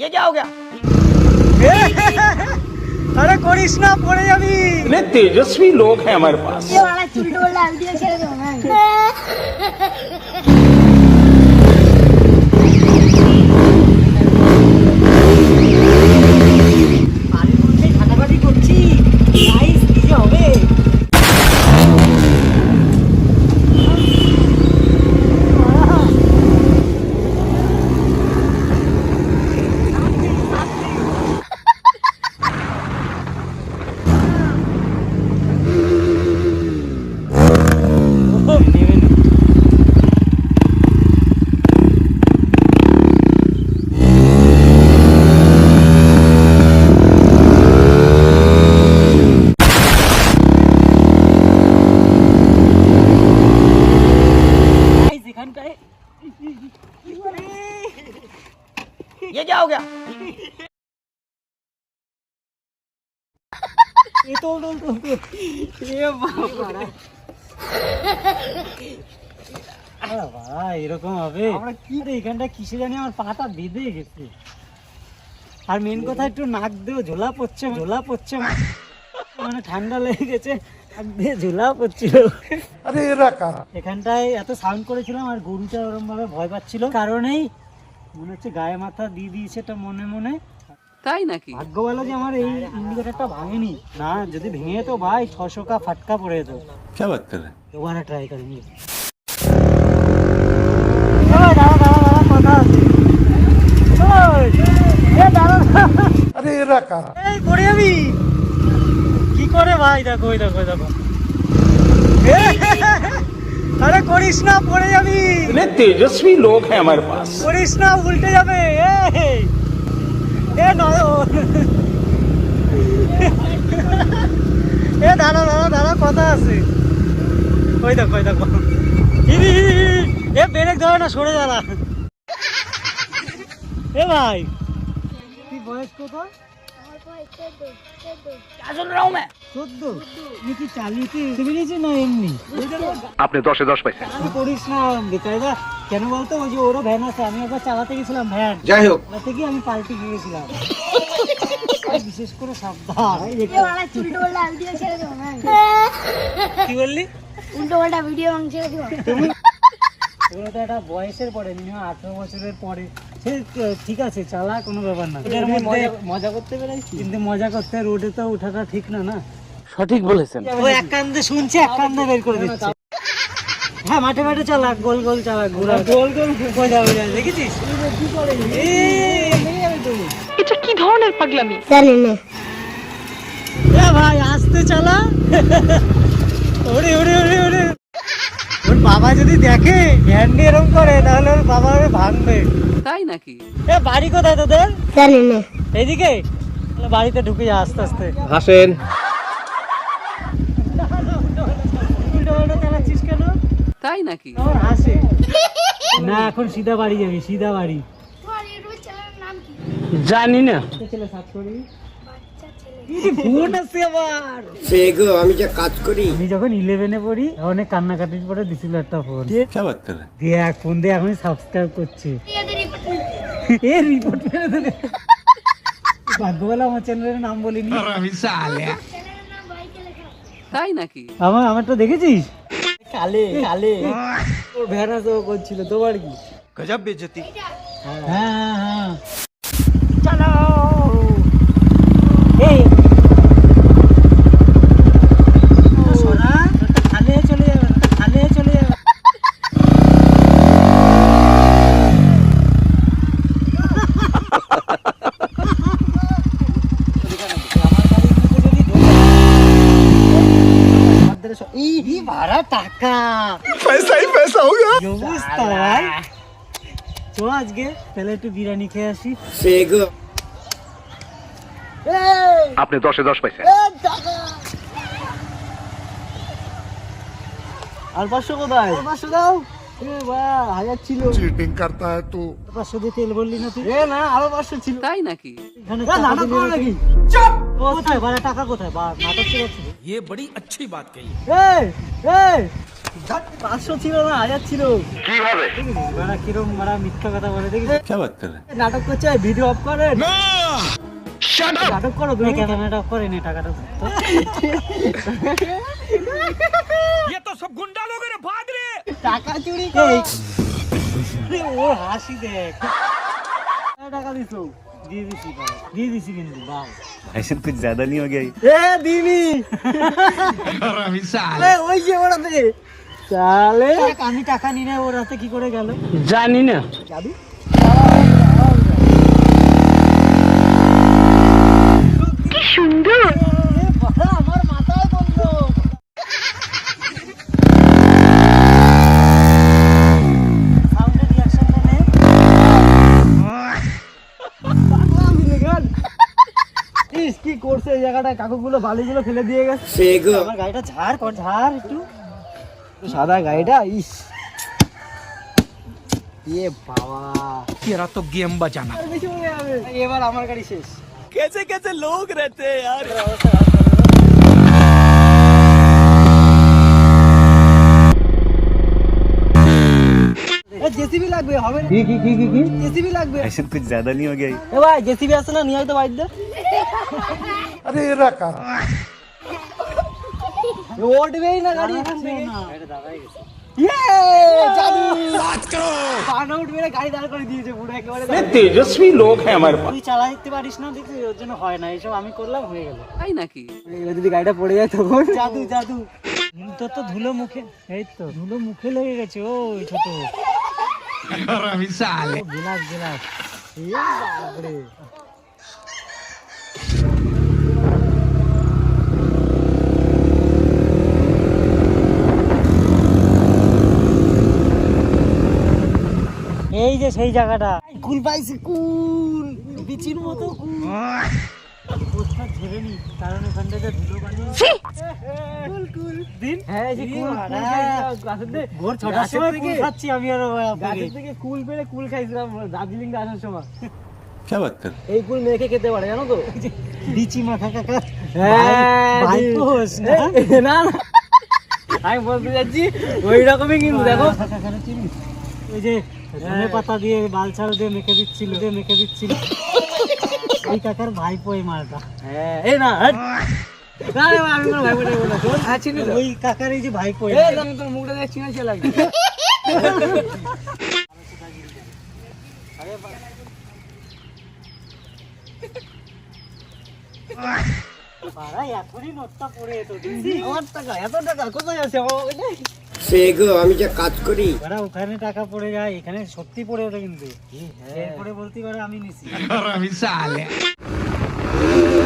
ये क्या हो गया? अरे कोरिश्मा पड़े अभी। इतने तेजस्वी लोग हैं हमारे पास। ये वाला चुटोल डाल दिया चलो। ये क्या हो गया এ তোল তোল তোল তোল। এ বাবা আরে বাবা এরকম হবে আমরা কি রে এখানটা কিসে জানি আমার পাটা বেঁধে গেছে আর মেন কথা একটু নাক দিয়ে ঝোলা পড়ছে ঝোলা পড়ছে মানে ঠান্ডা লেগে গেছে নাক দিয়ে ঝোলা পড়ছিল আরে এরা কারা এখানটায় এত সাউন্ড করেছিলাম আর গরুটা ওরম ভাবে ভয় পাচ্ছিল কারণেই মনে হচ্ছে গায়ে মাথা দিয়ে দিয়েছে এটা মনে মনে তাই নাকি ভাগ্য ভালো যে আমার এই ইন্ডিকেটারটা ভাঙেনি না যদি ভেঙে যেত ভাই ছশো কা ফাটকা পড়ে যেত क्या बात कर रहे हैं दोबारा ट्राई करेंगे ওই দাঁড়া দাঁড়া দাঁড়া কথা আছে ওই, এ দাঁড়া আরে এরা কারা এই পড়ে যাবি কি করে ভাই দেখো ওই দেখো ওই দেখো এ, আরে করিস না পড়ে যাবি इतने तेजस्वी लोग हैं हमारे पास করিস না উল্টে যাবে এ এ নয় এ দাঁড়া দাঁড়া দাঁড়া কথা আছে ওই দেখো ওই দেখো ইরি, ইরি, ইরি, এ ব্রেক ধরে না সরে দাঁড়া এ ভাই তুই বয়স কত আপনি দশে দশ পাইছেন। কেন বলতো ওই যে ওরও ভ্যান আছে আমি একবার চালাতে গেছিলাম ভ্যান। যাই হোক। থেকে আমি পাল্টে গিয়েছিলাম। বিশেষ করে কি? বললি? উল্টো ভিডিও তুমি ওরা তো একটা বয়সের পরে মিনিমাম আঠারো বছরের পরে। ঠিক আছে চালা কোনো ব্যাপার না। এটার মধ্যে মজা করতে পেরেছি কিন্তু মজা করতে রোডে তো ওঠাটা ঠিক না না? সঠিক বলেছেন। ও এক কান্দে শুনছে এক কান্দে বের করে দিচ্ছে। হ্যাঁ মাঠে মাঠে চালা গোল গোল চালা ঘোরা। গোল গোল বোঝা বোঝা দেখেছিস? এটা কি ধরনের পাগলামি? জানি না। ভাই আসতে চালা। ওরে ওরে ওরে ওরে। ওর বাবা যদি দেখে হ্যান্ডি এরম করে তাহলে ওর বাবা ওর ভাঙবে। তাই নাকি? এ বাড়ি কোথায় তোদের? জানি না। এদিকে? বাড়িতে ঢুকে যা আস্তে আস্তে। হাসেন। তাই নাকি? হাসি। না এখন সিধা বাড়ি যাবি সিধা বাড়ি। জানি না। ছেলে সাত করি। ইলেভেনে পড়ি অনেক কান্নাকাটির পরে একটা দিয়ে এখন সাবস্ক্রাইব আমার চ্যানেলের নাম আমি তাই নাকি? আমার আমার তো দেখেছিস? কালে কালে। ভেড়া তোমার কি? হ্যাঁ হ্যাঁ।, হ্যাঁ। ই বারা টাকা পয়সাই পয়সা হোগা বুঝতে ভাই তো আজকে তাহলে একটু বিরিয়ানি খেয়ে আসি সে আপনি দশে দশ পাইছেন আর পাঁচশো কোথায় পাঁচশো দাও ছিল चीटिंग करता है तू পাঁচশো দিয়ে তেল বললি না তুই এ না আরো পাঁচশো ছিল তাই নাকি এখানে এ, টাকা নাটক দিলে করো না নাকি তুই? কোথায় বাড়া টাকা কোথায় বা নাটক ছিল এ এ পাঁচশো ছিল না হাজার ছিল কিভাবে মারা কিরম মারা মিথ্যা কথা বলে দেখি क्या बात कर रहे নাটক করছে ভিডিও অফ করেন নাটক করো তুমি কেন ক্যামেরাটা করে নে টাকাটা ধরতো। টাকা চুরি এই, করে আরে ও হাসি দেখ কত টাকা দিছো দিয়ে দিছি বাবা, দিয়ে দিছি কিন্তু বাউ ऐसे कुछ ज्यादा नहीं हो गया ये? এ দিনি এ ওই যে ওরাতে চালে দেখ, আমি টাকা নিয়ে ওর হাতে কি করে গেল জানি না জাদু জায়গাটায় কাকুগুলো বালিগুলো ফেলে দিয়ে গেছে আমার গাড়িটা ঝাড় কর ঝাড় একটু সাদা গাড়িটা ইস ইয়ে বাবা तेरा तो गेम बचाना আর বেশি মনে হবে এবার আমার গাড়ি শেষ कैसे कैसे लोग रहते हैं यार জেসিবি লাগবে হবে কি কি কি কি জেসিবি লাগবে ऐसे कुछ ज्यादा नहीं हो गया ये? এ ভাই জেসিবি আছে না নিয়ে হয়তো বাড়িতে अरे আরে এরা কার? উঠবেই না গাড়ি। ইয়ে, তেজস্বী লোক হ্যাঁ আমার তুই চালা দিতে পারিস না দেখি ওর জন্য হয় না এসব আমি করলাম হয়ে গেল। তাই নাকি? যদি গাড়িটা পড়ে যায় তখন? জাদু জাদু। তোর তো ধুলো মুখে এই তো ধুলো মুখে লেগে গেছে ওই ছোট। আমি সালে। গিলাস গিলাস যে সেই জায়গাটা। কুল পাইছি কুল বিচির মতো হ্যাঁ, হ্যাঁ, আমি দার্জিলিং আসার সময়। এই কুল খেতে পারে জানো তো? মাথা হ্যাঁ, আমি বলতে চাচ্ছি ওই রকমই কিন্তু দেখো। ওই যে ধনে পাতা দিয়ে বালছাল দিয়ে মেখে দিচ্ছিল দিয়ে মেখে দিচ্ছিল। ওই কাকার ভাইপো এই মালটা। হ্যাঁ এই না হ্যাঁ চিনি তো। ওই কাকার এই যে ভাইপো তোর মুখটা দেখে চিনা চিনা লাগছে। পাড়া এখনই নোটটা পড়ে যেত আমার টাকা, এত টাকা কোথায় আছে? সে গো আমি যে কাজ করি। ওরা ওখানে টাকা পড়ে যায় এখানে সত্যি পড়ে ওঠে কিন্তু। এরপরে বলতে পারে আমি নিচ্ছি